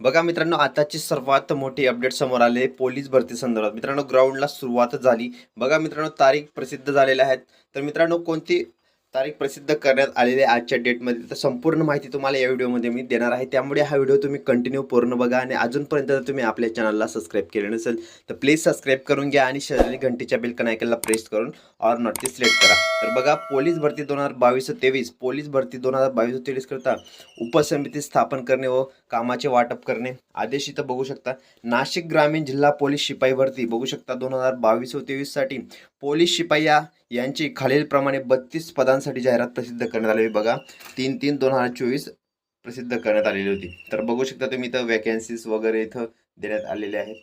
बघा मित्रांनो आताची सर्वात मोठी अपडेट समोर आले पोलीस भरती संदर्भात. मित्रांनो ग्राउंडला सुरुवात झाली. बघा मित्रांनो तारीख प्रसिद्ध झालेल्या आहेत. तर मित्रांनो कोणती तारीख प्रसिद्ध करण्यात आलेली आहे आजच्या डेटमध्ये. तर संपूर्ण माहिती तुम्हाला या व्हिडिओमध्ये मी देणार आहे. त्यामुळे हा व्हिडिओ तुम्ही कंटिन्यू पूर्ण बघा आणि अजूनपर्यंत जर तुम्ही आपल्या चॅनलला सबस्क्राईब केले नसेल तर प्लीज सबस्क्राईब करून घ्या आणि शेजारी घंटीच्या बिलकन आयकनला प्रेस करून ऑर नोटची सिलेक्ट करा. तर बघा पोलीस भरती दोन हजार बावीस तेवीस. पोलीस भरती दोन हजार बावीस तेवीस करता उपसमिती स्थापन करणे व कामाचे वाटप करणे. आदेश इथं बघू शकता. नाशिक ग्रामीण जिल्हा पोलीस शिपाई भरती. बघू शकता दोन हजार बावीस व तेवीससाठी पोलीस शिपाई या यांची खालीलप्रमाणे बत्तीस पदांसाठी जाहिरात प्रसिद्ध करण्यात आलेली बघा तीन तीन दोन हजार चोवीस प्रसिद्ध करण्यात आलेली होती. तर बघू शकता तुम्ही इथं वॅकन्सीज वगैरे इथं देण्यात आलेले आहेत.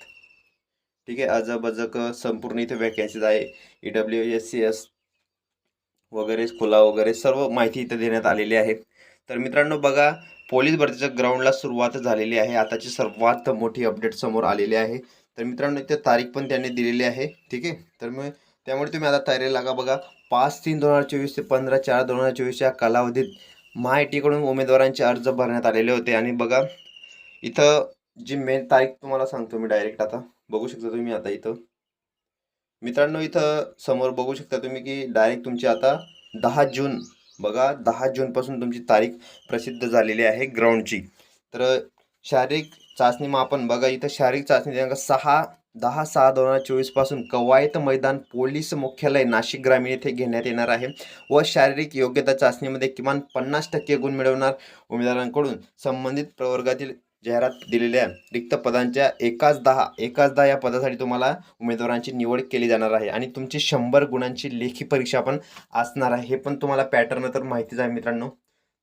ठीक आहे अजबजक संपूर्ण इथं वॅकन्सीज आहे. E W S C S वगैरे खुला वगैरे सर्व माहिती इथं देण्यात आलेली आहे. तर मित्रांनो बघा पोलीस भरतीच्या ग्राउंडला सुरुवात झालेली आहे. आताची सर्वात मोठी अपडेट समोर आलेली आहे. तर मित्रांनो इथे तारीख पण त्यांनी दिलेली आहे. ठीक आहे तर मग त्यामुळे तुम्ही आता तयारी लागा बघा. पाच तीन दोन हजार चोवीस ते पंधरा चार दोन हजार चोवीस या कालावधीत महाआयटीकडून उमेदवारांचे अर्ज भरण्यात आलेले होते. आणि बघा इथं जी मेन तारीख तुम्हाला सांगतो मी डायरेक्ट आता. बघू शकता तुम्ही आता इथं. मित्रांनो इथं समोर बघू शकता तुम्ही की डायरेक्ट तुमची आता दहा जून बघा दहा जूनपासून तुमची तारीख प्रसिद्ध झालेली आहे ग्राउंडची तर शारीरिक चाचणी मापन बघा इथं शारीरिक चाचणी दिनांक सहा दहा सहा दोन हजार चोवीसपासून कवायत मैदान पोलीस मुख्यालय नाशिक ग्रामीण येथे घेण्यात येणार आहे व शारीरिक योग्यता चाचणीमध्ये किमान पन्नास टक्के गुण मिळवणार उमेदवारांकडून संबंधित प्रवर्गातील जाहिरात दिलेल्या रिक्त पदांच्या एकाच दहा एकाच दहा या पदासाठी तुम्हाला उमेदवारांची निवड केली जाणार आहे आणि तुमची शंभर गुणांची लेखी परीक्षा पण असणार आहे. हे पण तुम्हाला पॅटर्न तर माहितीच आहे मित्रांनो.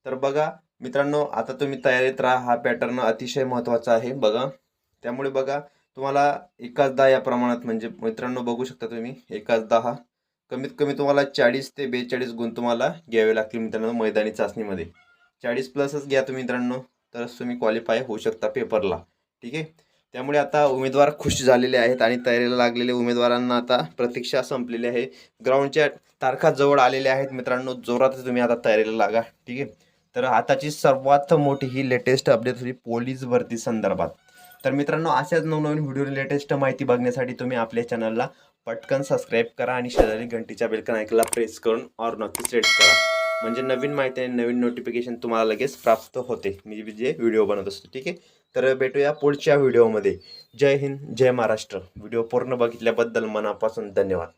तर बघा मित्रांनो आता तुम्ही तयारीत राहा. हा पॅटर्न अतिशय महत्त्वाचा आहे. बघा त्यामुळे बघा तुम्हाला एकाच दहा या प्रमाणात म्हणजे मित्रांनो बघू शकता तुम्ही एकाच दहा कमीत कमी तुम्हाला चाळीस ते बेचाळीस गुण तुम्हाला घ्यावे लागतील मित्रांनो मैदानी चाचणीमध्ये. चाळीस प्लसच घ्या तुम्ही मित्रांनो तरच तुम्ही क्वालिफाय होऊ शकता पेपरला. ठीक आहे? त्यामुळे आता उमेदवार खुश झालेले आहेत आणि तयारीला लागलेले उमेदवारांना आता प्रतीक्षा संपलेली आहे. ग्राउंडच्या तारखा जवळ आलेल्या आहेत मित्रांनो जोरात तुम्ही आता तयारीला लागा. ठीक आहे? तर आताची सर्वात मोठी ही लेटेस्ट अपडेट होती पोलीस भरती संदर्भात. तर मित्रांनो अशाच नवनवीन व्हिडिओ लेटेस्ट माहिती बघण्यासाठी तुम्ही आपल्या चॅनलला पटकन सबस्क्राईब करा आणि शेजारी घंटीच्या बेलकन ऐकला प्रेस करून और नक्की सेट करा. म्हणजे नवीन माहिती आणि नवीन नोटिफिकेशन तुम्हाला लगेच प्राप्त होते. मी जे व्हिडिओ बनवत असतो ठीक आहे? तर भेटूया पुढच्या व्हिडिओमध्ये जय हिंद जय महाराष्ट्र. व्हिडिओ पूर्ण बघितल्याबद्दल मनापासून धन्यवाद.